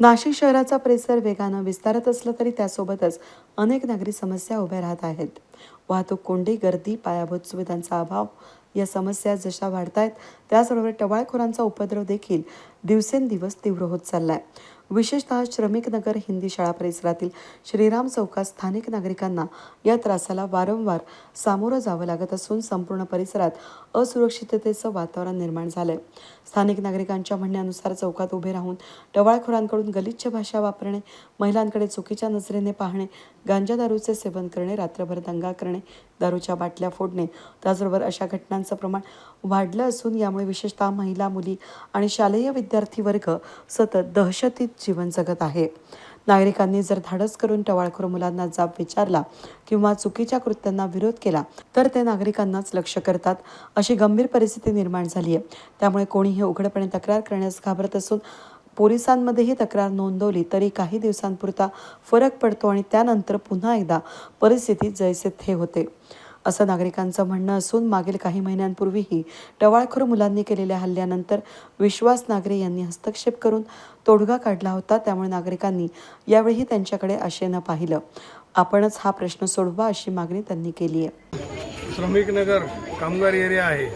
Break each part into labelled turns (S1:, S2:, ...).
S1: नाशिक शहराचा परिसर वेगानं विस्तारत असला तरी त्यासोबतच अनेक नागरी समस्या उभ्या राहत आहेत. वाहतूक कोंडी गर्दी पायाभूत सुविधांचा अभाव या समस्या जशा वाढतायत त्याचबरोबर टवाळखोरांचा उपद्रव देखील दिवसेंदिवस तीव्र होत चाललाय. विशेषतः श्रमिक नगर हिंदी शाळा परिसरातील श्रीराम चौकात स्थानिक नागरिकांना या त्रासाला वारंवार सामोरं जावं लागत असून संपूर्ण परिसरात असुरक्षिततेचं वातावरण निर्माण झालंय. स्थानिक नागरिकांच्या म्हणण्यानुसार चौकात उभे राहून टवाळखोरांकडून गलिच्छ भाषा वापरणे महिलांकडे चुकीच्या नजरेने पाहणे गांजा दारूचे सेवन करणे रात्रभर दंगा करणे दारूच्या बाटल्या फोडणे त्याचबरोबर अशा घटनांचं प्रमाण वाढलं असून यामुळे विशेषतः महिला मुली आणि शालेय विद्यार्थी वर्ग सतत दहशतीत जीवन जगत आहे. नागरिकांनी जर धाडस करून टवाळखोर मुलांना जाब विचारला किंवा चुकीच्या कृत्यांना विरोध केला तर ते नागरिकांनाच लक्ष करतात अशी गंभीर परिस्थिती निर्माण झाली आहे. त्यामुळे कोणीही उघडपणे तक्रार करण्यास घाबरत असून पोलिसांमध्येही तक्रार नोंदवली तरी काही दिवसांपुरता फरक पडतो आणि त्यानंतर पुन्हा एकदा परिस्थिती जैसे थे होते. असं नागरिकांचं म्हणणं असून मागील काही महिन्यांपूर्वीही टवाळखोर मुलांनी केलेल्या हल्ल्यानंतर विश्वास नागरे यांनी हस्तक्षेप करून तोडगा काढला होता. त्यामुळे नागरिकांनी यावेळीही त्यांच्याकडे आशेनं पाहिलं. आपणच हा प्रश्न सोडवा अशी मागणी त्यांनी केली आहे.
S2: श्रमिक नगर कामगार एरिया आहे.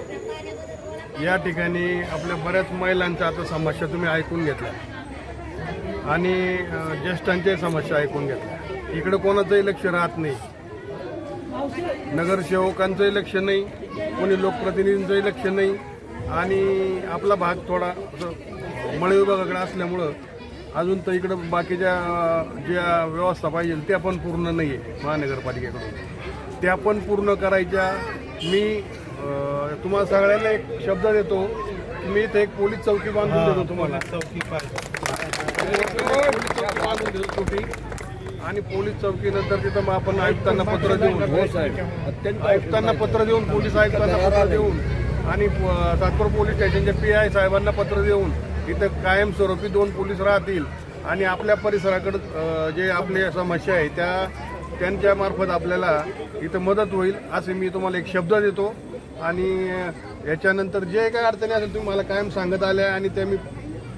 S2: या ठिकाणी आपल्या बऱ्याच महिलांचा आता समस्या तुम्ही ऐकून घेतल्या. आणि ज्येष्ठांच्याही समस्या ऐकून घेतल्या. इकडे कोणाचंही लक्ष राहत नाही. नगरसेवकांचंही लक्ष नाही कोणी लोकप्रतिनिधींचंही लक्ष नाही आणि आपला भाग थोडा मळे विभागाकडे असल्यामुळं अजून तर इकडं बाकीच्या ज्या व्यवस्था पाहिजे त्या पण पूर्ण नाही आहे महानगरपालिकेकडून. त्या पण पूर्ण करायच्या. मी तुम्हाला सगळ्यांना एक शब्द देतो मी इथे एक पोलीस चौकी बांधून देतो तुम्हाला. चौकी बांधून. आणि पोलीस चौकीनंतर तिथं मग आपण आयुक्तांना पत्र देऊन अत्यंत आयुक्तांना पत्र देऊन पोलीस आयुक्तांना पत्र देऊन आणि सातपूर पोलीस स्टेशनच्या पी आय साहेबांना पत्र देऊन इथं कायमस्वरूपी दोन पोलीस राहतील आणि आपल्या परिसराकडं जे आपले समस्या आहे त्या त्यांच्या मार्फत आपल्याला इथं मदत होईल असे मी तुम्हाला एक शब्द देतो. आणि याच्यानंतर जे काही अडचणी असेल तुम्ही मला कायम सांगत आल्या आणि त्या मी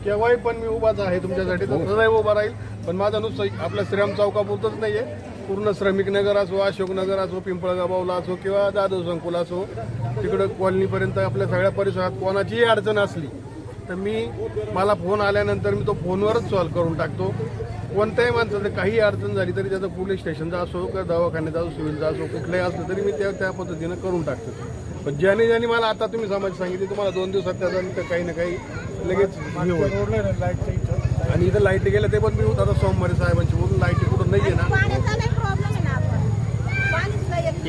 S2: केव्हाही पण मी उभाच आहे तुमच्यासाठी. तर सदैव उभा राहील. पण माझा नुसतं आपल्या श्रीराम चौकापुरतंच नाही आहे पूर्ण श्रमिक नगर असो अशोकनगर असो पिंपळगाव बावला असो किंवा जाधव संकुल असो तिकडं कॉलनीपर्यंत आपल्या सगळ्या परिसरात कोणाचीही अडचण असली तर मी मला फोन आल्यानंतर मी तो फोनवरच सॉल्व्ह करून टाकतो. कोणत्याही माणसाचं काही अडचण झाली तरी त्याचं पोलीस स्टेशनचा असो किंवा दवाखान्याचा असो सिव्हिलचा असो कुठलाही असलं तरी मी त्या त्या पद्धतीनं करून टाकतो. पण ज्याने ज्याने मला आता तुम्ही समाज सांगितली तुम्हाला दोन दिवसात त्याचा मी काही ना काही लगेच हे होईल. आणि इथं लाइट गेलं ते पण मी होत आता सोमवारी साहेबांची बोलून लाइट कुठं नाही आहे ना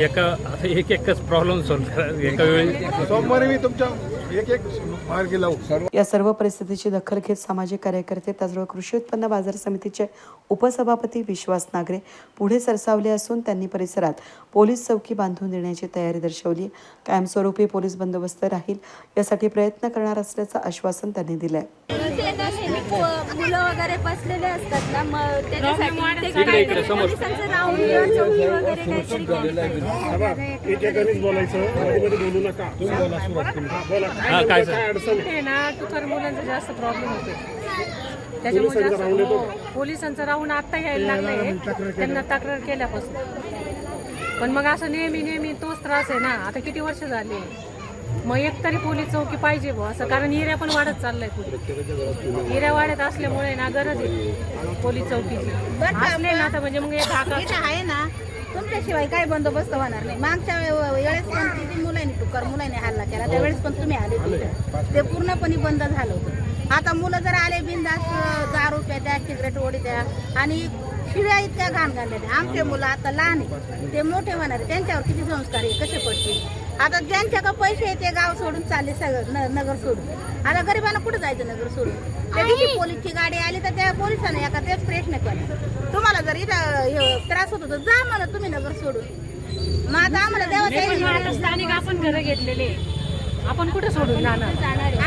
S3: एका आता एक एकच प्रॉब्लेम सॉल्व्ह करा. एका वेळी
S2: सोमवारी मी तुमच्या एक एक मार्गी लावू.
S1: या सर्व परिस्थितीची दखल घेत सामाजिक कार्यकर्ते त्याचबरोबर कृषी उत्पन्न बाजार समितीचे उपसभापती विश्वास नागरे पुढे सरसावले असून त्यांनी परिसरात पोलीस चौकी बांधून देण्याची तयारी दर्शवली. कायमस्वरूपी पोलीस बंदोबस्त राहील यासाठी प्रयत्न करणार असल्याचं आश्वासन त्यांनी दिलंय.
S4: मुलं वगैरे बसलेले असतात ना मग त्याच्यासाठी
S5: बोलायचं बोलू. हा,
S3: हा काय सर?
S5: काय अडचण आहे?
S6: ते ना तुकार मुलांचा जास्त प्रॉब्लेम होतो त्याच्यामुळे जास्त हो, पोलिसांचा राहून आता यायला लागलाय. त्यांना तक्रार केल्यापासून. पण मग असं नेहमी नेहमी तोच त्रास आहे ना. आता किती वर्ष झाले? मग एक तरी पोलीस चौकी पाहिजे बुवा असं कारण एरिया पण वाढत चाललाय पुढे. एरिया वाढत असल्यामुळे ना गरज आहे पोलीस चौकीची. असले ना तर म्हणजे मग एक
S4: इथं आहे ना तुमच्याशिवाय काय बंदोबस्त होणार नाही. मागच्या वेळेस पण किती मुलांनी टुकर मुलांनी हल्ला केला. त्यावेळेस पण तुम्ही आले तिथे. ते पूर्णपणे बंद झालं होतं. आता मुलं जर आले बिंदास दारू द्या सिगरेट ओढी द्या. आणि शिव्या इतक्या घाण घालल्या आमचे मुलं आता लहान आहे ते मोठे होणार आहे त्यांच्यावर किती संस्कार आहे? कसे पडतील? आता ज्यांच्याकडे पैसे आहे ते गाव सोडून चालले सगळं नगर सोडून. आता गरिबांना कुठे जायचं नगर सोडून? त्या दिवशी पोलीसची गाडी आली तर त्या पोलिसांनी एका तेच प्रश्न केला. तुम्हाला जर इथं हे त्रास होतो तर जा म्हणा तुम्ही नगर सोडून. मग आता आम्हाला देवा
S6: स्थानिक आपण घरं घेतलेले. आपण कुठे सोडून जाणार?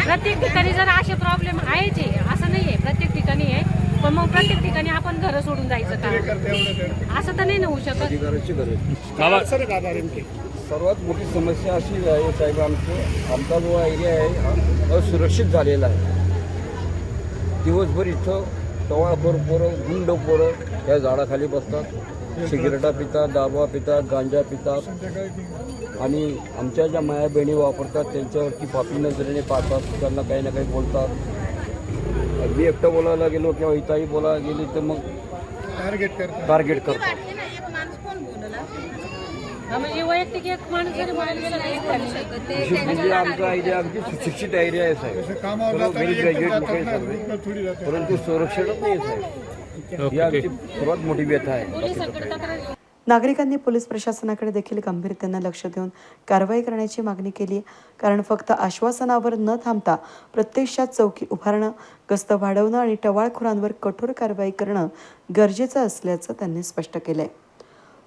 S6: प्रत्येक ठिकाणी जर असे प्रॉब्लेम आहेच आहे असं नाहीये. प्रत्येक ठिकाणी आहे. पण मग प्रत्येक ठिकाणी आपण घरं सोडून जायचं का? असं तर नाही ना होऊ शकत.
S7: सर्वात मोठी समस्या अशी आहे साहेब आमचं आमचा जो एरिया आहे हा असुरक्षित झालेला आहे. दिवसभर इथं टवाळखोर पोरं गुंड पोरं या झाडाखाली बसतात. सिगरेटा पितात दाबा पितात गांजा पितात. आणि आमच्या ज्या माया बहिणी वापरतात त्यांच्यावरती पापी नजरेने पाहतात त्यांना काही ना काही बोलतात. मी एकटं बोलायला गेलो किंवा इथंही बोलायला गेली तर मग टार्गेट करतात.
S4: वाटते ना
S6: म्हणजे वैयक्तिक एक माणूस जरी म्हणायला गेला नाही चालू शकत.
S7: विशेष म्हणजे आमचा एरिया अगदी सुशिक्षित एरिया आहे साहेब. सर्व व्हेरी ग्रॅज्युएट लोक आहेत सगळे परंतु संरक्षणच नाही आहे साहेब. ही आमची सर्वात मोठी व्यथा आहे.
S6: पोलिसांकडे तक्रार
S1: नागरिकांनी पोलीस प्रशासनाकडे देखील गंभीरतेनं लक्ष देऊन कारवाई करण्याची मागणी केली आहे. कारण फक्त आश्वासनावर न थांबता प्रत्यक्षात चौकी उभारणं गस्त वाढवणं आणि टवाळखोरांवर कठोर कारवाई करणं गरजेचं असल्याचं त्यांनी स्पष्ट केलं आहे